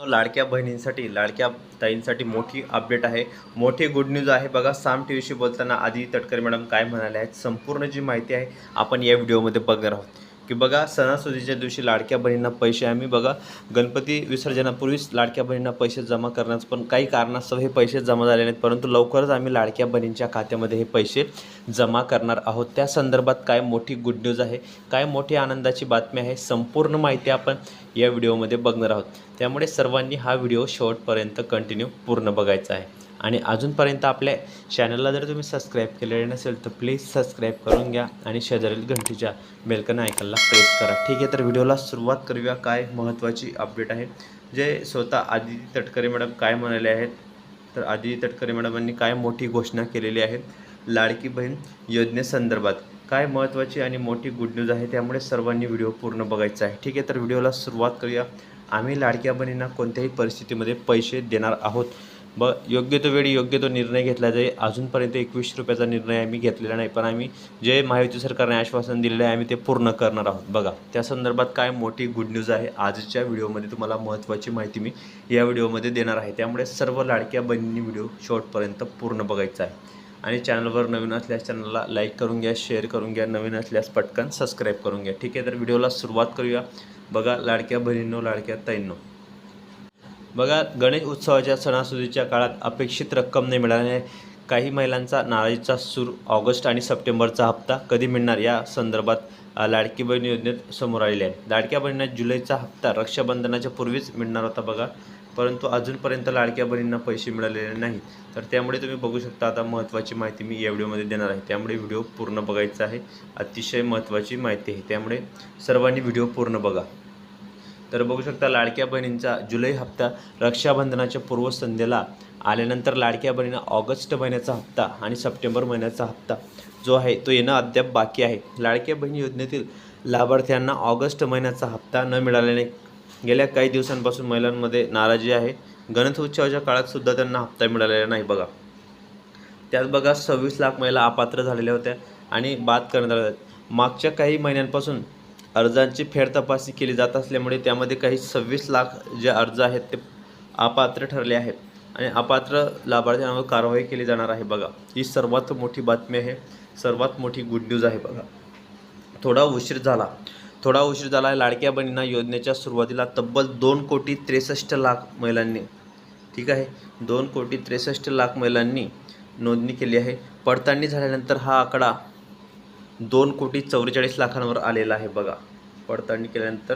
लाडक्या बहिणींसाठी लाडक्या ताईंसाठी मोठी अपडेट आहे. मोठी गुड न्यूज आहे. बघा साम टी व्हीशी बोलताना आधी तटकरे मॅडम काय म्हणाले आहेत संपूर्ण जी माहिती आहे आपण या व्हिडिओमध्ये बघणार आहोत. की बघा सणासुदीच्या दिवशी लाडक्या बहिणींना पैसे आम्ही बघा गणपती विसर्जनापूर्वीच लाडक्या बहिणींना पैसे जमा करण्याचं पण काही कारणास्तव हे पैसे जमा झाले नाहीत परंतु लवकरच आम्ही लाडक्या बहिणींच्या खात्यामध्ये हे पैसे जमा करणार आहोत. त्या संदर्भात काय मोठी गुड न्यूज आहे काय मोठी आनंदाची बातमी आहे संपूर्ण माहिती आपण या व्हिडिओमध्ये बघणार आहोत. त्यामुळे सर्वांनी हा व्हिडिओ शेवटपर्यंत कंटिन्यू पूर्ण बघायचा आहे. आणि अजूनपर्यंत आपल्या चॅनलला जर तुम्ही सबस्क्राईब केलेले नसेल तर प्लीज सबस्क्राईब करून घ्या आणि शेजारील घंटीच्या बेलकन आयकनला प्रेस करा. ठीक आहे तर व्हिडिओला सुरुवात करूया. काय महत्त्वाची अपडेट आहे? जे स्वतः आदिती तटकरे मॅडम काय म्हणाले आहेत? तर आदिती तटकरे मॅडमांनी काय मोठी घोषणा केलेली आहे? लाडकी बहीण योजनेसंदर्भात काय महत्त्वाची आणि मोठी गुड न्यूज आहे? त्यामुळे सर्वांनी व्हिडिओ पूर्ण बघायचा आहे. ठीक आहे तर व्हिडिओला सुरुवात करूया. आम्ही लाडक्या बहिणींना कोणत्याही परिस्थितीमध्ये पैसे देणार आहोत? ब योग्य तो वेळी योग्य तो निर्णय घेतला जाईल अजूनपर्यंत एकवीस रुपयाचा निर्णय आम्ही घेतलेला नाही. पण आम्ही जे महायुती सरकारने आश्वासन दिलेलं आहे आम्ही ते पूर्ण करणार आहोत. बघा त्या संदर्भात काय मोठी गुड न्यूज आहे आजच्या व्हिडिओमध्ये तुम्हाला महत्त्वाची माहिती मी या व्हिडिओमध्ये देणार आहे. त्यामुळे सर्व लाडक्या बहिणींनी व्हिडिओ शॉर्टपर्यंत पूर्ण बघायचा आहे. आणि चॅनलवर नवीन असल्यास चॅनलला लाईक करून घ्या शेअर करून घ्या नवीन असल्यास पटकन सबस्क्राईब करून घ्या. ठीक आहे तर व्हिडिओला सुरुवात करूया. बघा लाडक्या बहिणींनो लाडक्या ताईंनो. बघा गणेश उत्सवाच्या सणासुदीच्या काळात अपेक्षित रक्कम नाही मिळाल्याने काही महिलांचा नाराजीचा सूर ऑगस्ट आणि सप्टेंबरचा हप्ता कधी मिळणार या संदर्भात लाडकी बहीण योजनेत समोर आलेले आहे. लाडक्या बहिणींना जुलैचा हप्ता रक्षाबंधनाच्या पूर्वीच मिळणार होता बघा परंतु अजूनपर्यंत लाडक्या बहिणींना पैसे मिळालेले नाहीत. तर त्यामुळे तुम्ही बघू शकता आता महत्त्वाची माहिती मी या व्हिडिओमध्ये देणार आहे. त्यामुळे व्हिडिओ पूर्ण बघायचा आहे. अतिशय महत्त्वाची माहिती आहे. त्यामुळे सर्वांनी व्हिडिओ पूर्ण बघा. तर बघू शकता लाडक्या बहिणींचा जुलै हप्ता रक्षाबंधनाच्या पूर्वसंध्येला आल्यानंतर लाडक्या बहिणींना ऑगस्ट महिन्याचा हप्ता आणि सप्टेंबर महिन्याचा हप्ता जो आहे तो येणं अद्याप बाकी आहे. लाडक्या बहिणी योजनेतील लाभार्थ्यांना ऑगस्ट महिन्याचा हप्ता न मिळाल्याने गेल्या काही दिवसांपासून महिलांमध्ये नाराजी आहे. गणेश उत्सवाच्या काळात सुद्धा त्यांना हप्ता मिळालेला नाही बघा. त्यात बघा सव्वीस लाख महिला अपात्र झालेल्या होत्या आणि बाद करण्यात आल्या. मागच्या काही महिन्यांपासून अर्जांची फेर तपासणी केली जात असल्यामुळे त्यामध्ये काही सव्वीस लाख जे अर्ज आहेत ते अपात्र ठरले आहेत. आणि अपात्र लाभार्थ्यांवर कारवाई केली जाणार आहे बघा. ही सर्वात मोठी बातमी आहे. सर्वात मोठी गुड न्यूज आहे बघा. थोडा उशीर झाला. थोडा उशीर झाला लाडक्या बहिणींना योजनेच्या सुरुवातीला तब्बल दोन कोटी त्रेसष्ट लाख महिलांनी ठीक आहे? दोन कोटी त्रेसष्ट लाख महिलांनी नोंदणी केली आहे. पडताळणी झाल्यानंतर हा आकडा दोन कोटी चौवेचाळीस लाखांवर आलेला आहे बघा. पडताळणी केल्यानंतर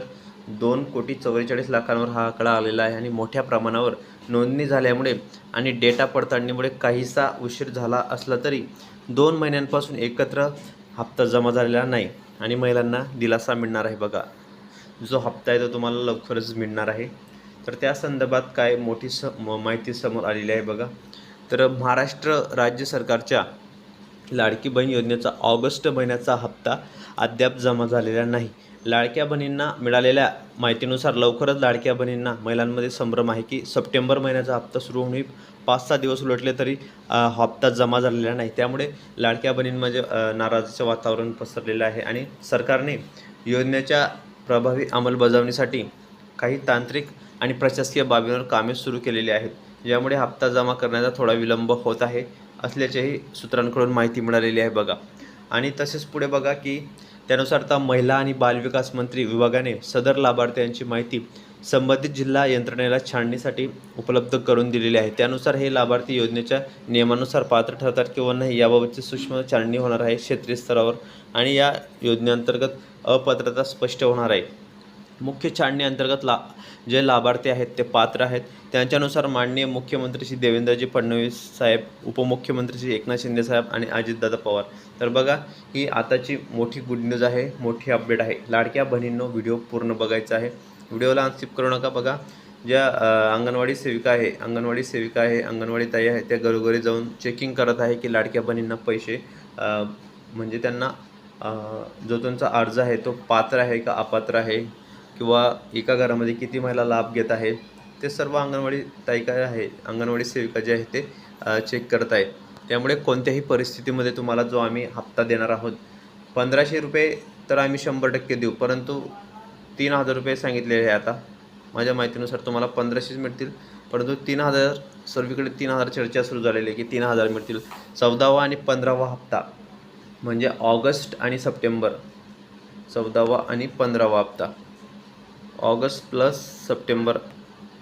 दोन कोटी चौवेचाळीस लाखांवर हा आकडा आलेला आहे आणि मोठ्या प्रमाणावर नोंदणी झाल्यामुळे आणि डेटा पडताळणीमुळे काहीसा उशीर झाला असला तरी दोन महिन्यांपासून एकत्र हप्ता जमा झालेला नाही आणि महिलांना दिलासा मिळणार आहे बघा. जो हप्ता आहे तो तुम्हाला लवकरच मिळणार आहे. तर त्या संदर्भात काय मोठी स माहिती समोर आलेली आहे बघा. तर महाराष्ट्र राज्य सरकारच्या लाडकी बहीण योजनेचा ऑगस्ट महिन्याचा हप्ता अद्याप जमा झालेला नाही. लाडक्या बहिणींना मिळालेल्या माहितीनुसार लवकरच लाडक्या बहिणींना महिलांमध्ये संभ्रम आहे की सप्टेंबर महिन्याचा हप्ता सुरू होऊन पाच सहा दिवस उलटले तरी हप्ता जमा झालेला नाही. त्यामुळे लाडक्या बहिणींमध्ये नाराजीचं वातावरण पसरलेलं आहे आणि सरकारने योजनेच्या प्रभावी अंमलबजावणीसाठी काही तांत्रिक आणि प्रशासकीय बाबींवर कामे सुरू केलेली आहेत. यामुळे हप्ता जमा करण्याचा थोडा विलंब होत आहे. असल्याचेही सूत्रांकडून माहिती मिळालेली आहे बघा. आणि तसेच पुढे बघा की त्यानुसार आता महिला आणि बालविकास मंत्री विभागाने सदर लाभार्थ्यांची माहिती संबंधित जिल्हा यंत्रणेला छाणणीसाठी उपलब्ध करून दिलेली आहे. त्यानुसार हे लाभार्थी योजनेच्या नियमानुसार पात्र ठरतात किंवा नाही याबाबतची सूक्ष्म छाणणी होणार आहे. क्षेत्रीय स्तरावर आणि या योजनेअंतर्गत अपात्रता स्पष्ट होणार आहे. मुख्य छाडणीअंतर्गत ला जे लाभार्थी आहेत ते पात्र आहेत. त्यांच्यानुसार माननीय मुख्यमंत्री श्री देवेंद्रजी फडणवीस साहेब उपमुख्यमंत्री श्री एकनाथ शिंदे साहेब आणि अजितदादा पवार. तर बघा ही आताची मोठी गुड न्यूज आहे मोठी अपडेट आहे. लाडक्या बहिणींनो व्हिडिओ पूर्ण बघायचा आहे. व्हिडिओला स्किप करू नका बघा. ज्या अंगणवाडी सेविका आहे अंगणवाडी सेविका आहे अंगणवाडी ताई आहे त्या घरोघरी जाऊन चेकिंग करत आहे की लाडक्या बहिणींना पैसे म्हणजे त्यांना जो त्यांचा अर्ज आहे तो पात्र आहे का अपात्र आहे? किंवा एका घरामध्ये किती महिला लाभ घेत आहे ते सर्व अंगणवाडी ताई काय आहे अंगणवाडी सेविका जे आहे ते चेक करत आहेत. त्यामुळे कोणत्याही परिस्थितीमध्ये तुम्हाला जो आम्ही हप्ता देणार आहोत पंधराशे रुपये तर आम्ही शंभर टक्के देऊ परंतु तीन हजार रुपये सांगितलेले आहे आता. माझ्या माहितीनुसार तुम्हाला पंधराशेच मिळतील परंतु तीन हजार सर्वीकडे तीन हजार चर्चा सुरू झालेली आहे की तीन हजार मिळतील. चौदावा आणि पंधरावा हप्ता म्हणजे ऑगस्ट आणि सप्टेंबर. चौदावा आणि पंधरावा हप्ता. ऑगस्ट प्लस सप्टेंबर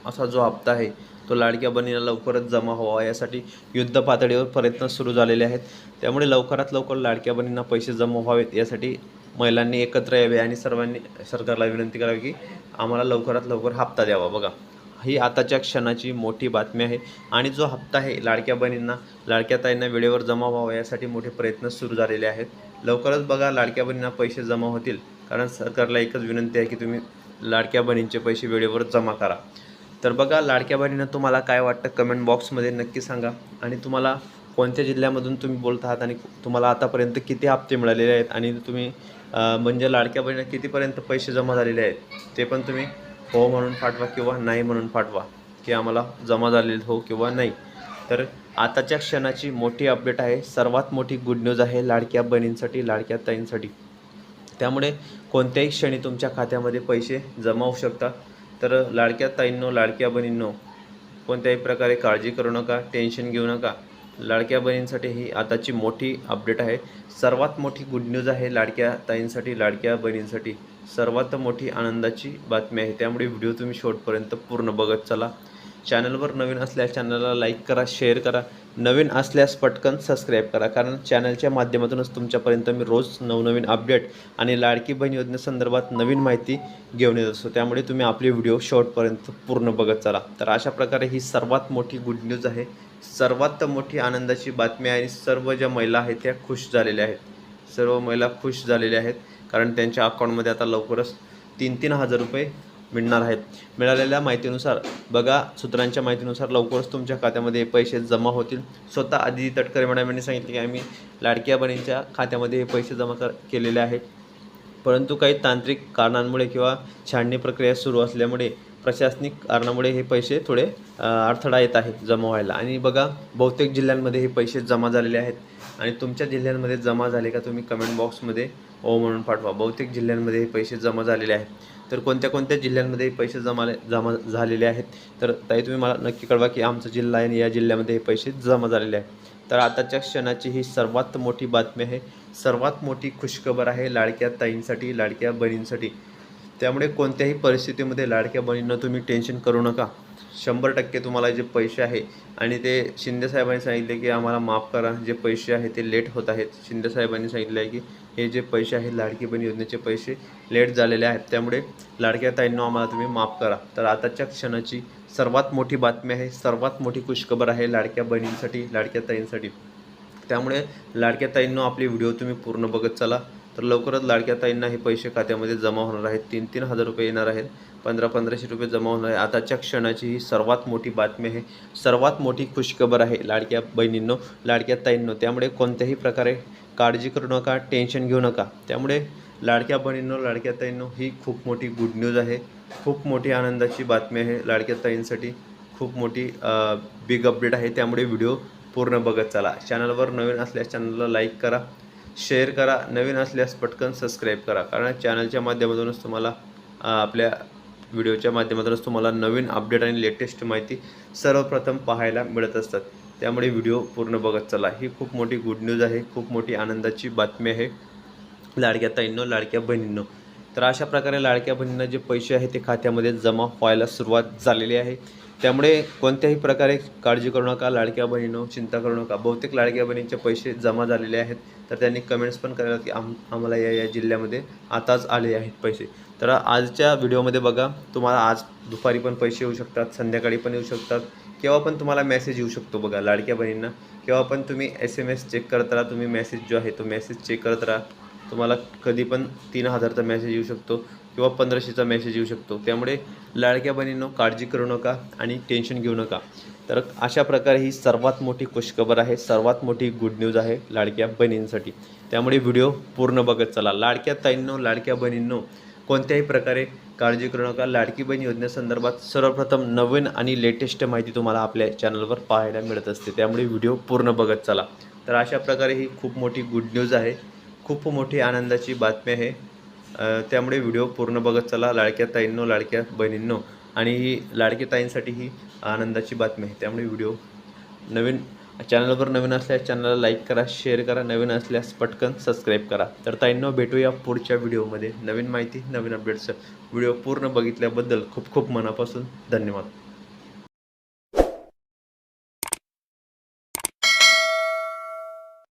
असा जो हप्ता आहे तो लाडक्या बहिणीला लवकरच जमा व्हावा. यासाठी युद्ध पातळीवर प्रयत्न सुरू झालेले आहेत. त्यामुळे लवकरात लवकर लाडक्या बहिणींना पैसे जमा व्हावेत यासाठी महिलांनी एकत्र यावे आणि सर्वांनी सरकारला विनंती करावी की आम्हाला लवकरात लवकर हप्ता द्यावा. बघा ही आताच्या क्षणाची मोठी बातमी आहे आणि जो हप्ता आहे लाडक्या बहिणींना लाडक्या ताईंना वेळेवर जमा व्हावा यासाठी मोठे प्रयत्न सुरू झालेले आहेत. लवकरच बघा लाडक्या बहिणींना पैसे जमा होतील. कारण सरकारला एकच विनंती आहे की तुम्ही लाडक्या बहिणींचे पैसे वेळेवर जमा करा. तर बघा लाडक्या बहिणीनं तुम्हाला काय वाटतं कमेंट बॉक्समध्ये नक्की सांगा. आणि तुम्हाला कोणत्या जिल्ह्यामधून तुम्ही बोलत आहात आणि तुम्हाला आतापर्यंत किती हप्ते मिळालेले आहेत? आणि तुम्ही म्हणजे लाडक्या बहिणींना कितीपर्यंत पैसे जमा झालेले आहेत? ते पण तुम्ही हो म्हणून पाठवा किंवा नाही म्हणून पाठवा की आम्हाला जमा झालेले हो किंवा नाही. तर आताच्या क्षणाची मोठी अपडेट आहे. सर्वात मोठी गुड न्यूज आहे लाडक्या बहिणींसाठी लाडक्या ताईंसाठी. त्यामुळे कोणत्याही क्षणी तुमच्या खात्यामध्ये पैसे जमा होऊ शकतात तर लाडक्या ताईंनो लाडक्या बहिणींनो कोणत्याही प्रकारे काळजी करू नका टेन्शन घेऊ नका. लाडक्या बहिणींसाठी ही आताची मोठी अपडेट आहे. सर्वात मोठी गुड न्यूज आहे लाडक्या ताईंसाठी लाडक्या बहिणींसाठी. सर्वात मोठी आनंदाची बातमी आहे. त्यामुळे व्हिडिओ तुम्ही शेवटपर्यंत पूर्ण बघत चला. चॅनलवर नवीन असल्यास चॅनलला लाईक करा शेअर करा. नवीन असल्यास पटकन सबस्क्राईब करा कारण चॅनलच्या माध्यमातूनच तुमच्यापर्यंत मी रोज नवनवीन अपडेट आणि लाडकी बहीण योजनेसंदर्भात नवीन माहिती घेऊन येत असतो. त्यामुळे तुम्ही आपले व्हिडिओ शॉर्टपर्यंत पूर्ण बघत चला. तर अशा प्रकारे ही सर्वात मोठी गुड न्यूज आहे. सर्वात मोठी आनंदाची बातमी आहे आणि सर्व ज्या महिला आहेत त्या खुश झालेल्या आहेत. सर्व महिला खुश झालेल्या आहेत कारण त्यांच्या अकाउंटमध्ये आता लवकरच तीन तीन हजार रुपये मिळणार आहेत. मिळालेल्या माहितीनुसार बघा सूत्रांच्या माहितीनुसार लवकरच तुमच्या खात्यामध्ये पैसे जमा होतील. स्वतः आधी तटकरे मॅडम यांनी सांगितले की आम्ही लाडक्या बहिणींच्या खात्यामध्ये हे पैसे जमा कर केलेले आहेत परंतु काही तांत्रिक कारणांमुळे किंवा छाननी प्रक्रिया सुरू असल्यामुळे प्रशासनिक कारणामुळे हे पैसे थोडे अडथळा येत आहेत जमा व्हायला. आणि बघा बहुतेक जिल्ह्यांमध्ये हे पैसे जमा झालेले आहेत. आणि तुमच्या जिल्ह्यांमध्ये जमा झाले का तुम्ही कमेंट बॉक्समध्ये ओ म्हणून पाठवा. बहुतेक जिल्ह्यांमध्ये हे पैसे जमा झालेले आहेत. तर कोणत्या कोणत्या जिल्ह्यांमध्ये पैसे जमा जमा झालेले आहेत? तर ताई तुम्ही मला नक्की कळवा की आमचा जिल्हा आहे आणि या जिल्ह्यामध्ये हे पैसे जमा झालेले आहेत. तर आताच्या क्षणाची ही सर्वात मोठी बातमी आहे. सर्वात मोठी खुशखबर आहे लाडक्या ताईंसाठी लाडक्या बहिणींसाठी. त्यामुळे कोणत्याही परिस्थितीमध्ये लाडक्या बहिणींना तुम्ही टेन्शन करू नका. शंभर टक्के तुम्हाला जे पैसे आहे आणि ते शिंदेसाहेबांनी सांगितले की आम्हाला माफ करा जे पैसे आहे ते लेट होत आहेत. शिंदेसाहेबांनी सांगितले आहे की हे जे पैसे आहेत लाडकी बहीण योजनेचे पैसे लेट झालेले आहेत. त्यामुळे लाडक्या ताईंना आम्हाला तुम्ही माफ करा. तर आताच्या क्षणाची सर्वात मोठी बातमी आहे सर्वात मोठी खुशखबर आहे लाडक्या बहिणींसाठी लाडक्या ताईंसाठी. त्यामुळे लाडक्या ताईंना आपले व्हिडिओ तुम्ही पूर्ण बघत चला. तर लवकरच लाडक्या ताईंना हे पैसे खात्यामध्ये जमा होणार आहेत. तीन तीन हजार रुपये येणार आहेत. पंधरा पंधराशे रुपये जमा होणार आहे. आताच्या क्षणाची ही सर्वात मोठी बातमी आहे. सर्वात मोठी खुशखबर आहे लाडक्या बहिणींनो लाडक्या ताईंनो. त्यामुळे कोणत्याही प्रकारे काळजी करू नका टेन्शन घेऊ नका. त्यामुळे लाडक्या बहिणींनो लाडक्या ताईंनो ही खूप मोठी गुड न्यूज आहे. खूप मोठी आनंदाची बातमी आहे लाडक्या ताईंसाठी. खूप मोठी बिग अपडेट आहे. त्यामुळे व्हिडिओ पूर्ण बघत चला. चॅनलवर नवीन असल्यास चॅनलला लाईक करा शेअर करा. नवीन असल्यास पटकन सबस्क्राईब करा. कारण चॅनलच्या माध्यमातूनच तुम्हाला आपल्या व्हिडिओच्या माध्यमातूनच तुम्हाला नवीन अपडेट आणि लेटेस्ट माहिती सर्वप्रथम पाहायला मिळत असतात. त्यामुळे व्हिडिओ पूर्ण बघत चला. ही खूप मोठी गुड न्यूज आहे. खूप मोठी आनंदाची बातमी आहे. लाडक्या ताईंनो लाडक्या बहिणींनो. तर अशा प्रकारे लाडक्या बहिणींना जे पैसे आहे ते खात्यामध्ये जमा व्हायला सुरुवात झालेली आहे. त्यामुळे कोणत्याही प्रकारे काळजी करू नका लाडक्या बहिणीनो चिंता करू नका. बहुतेक लाडक्या बहिणींचे पैसे जमा झालेले आहेत. तर त्यांनी कमेंट्स पण करायला की आम आम्हाला या या जिल्ह्यामध्ये आताच आले आहेत पैसे. तर आजच्या व्हिडिओमध्ये बघा तुम्हाला आज दुपारी पण पैसे येऊ शकतात संध्याकाळी पण येऊ शकतात. केव्हा पण तुम्हाला मेसेज येऊ शकतो बघा लाडक्या बहिणींना. केव्हा पण तुम्ही एस एम एस चेक करत राहा तुम्ही मेसेज जो आहे तो मेसेज चेक करत राहा. तुम्हाला कधी पण तीन हजारचा मेसेज येऊ शकतो. किंवा पंधराशेचा मेसेज येऊ शकतो. त्यामुळे लाडक्या बहिणींनो काळजी करू नका आणि टेन्शन घेऊ नका. तर अशा प्रकारे ही सर्वात मोठी खुशखबर आहे सर्वात मोठी गुड न्यूज आहे लाडक्या बहिणींसाठी. त्यामुळे व्हिडिओ पूर्ण बघत चला. लाडक्या ताईंनो लाडक्या बहिणींनो कोणत्याही प्रकारे काळजी करू नका. लाडकी बहीण योजनेसंदर्भात सर्वप्रथम नवीन आणि लेटेस्ट माहिती तुम्हाला आपल्या चॅनलवर पाहायला मिळत असते. त्यामुळे व्हिडिओ पूर्ण बघत चला. तर अशा प्रकारे ही खूप मोठी गुड न्यूज आहे. खूप मोठी आनंदाची बातमी आहे. त्यामुळे व्हिडिओ पूर्ण बघत चला. लाडक्या ताईंनो लाडक्या बहिणींनो आणि लाडक्या ताईंसाठी ही आनंदाची बातमी आहे. त्यामुळे व्हिडिओ नवीन चॅनलवर नवीन असल्यास चॅनलला लाईक करा शेअर करा. नवीन असल्यास पटकन सबस्क्राईब करा. तर ताईंनो भेटूया पुढच्या व्हिडिओमध्ये. नवीन माहिती नवीन अपडेट्स. व्हिडिओ पूर्ण बघितल्याबद्दल खूप खूप मनापासून धन्यवाद.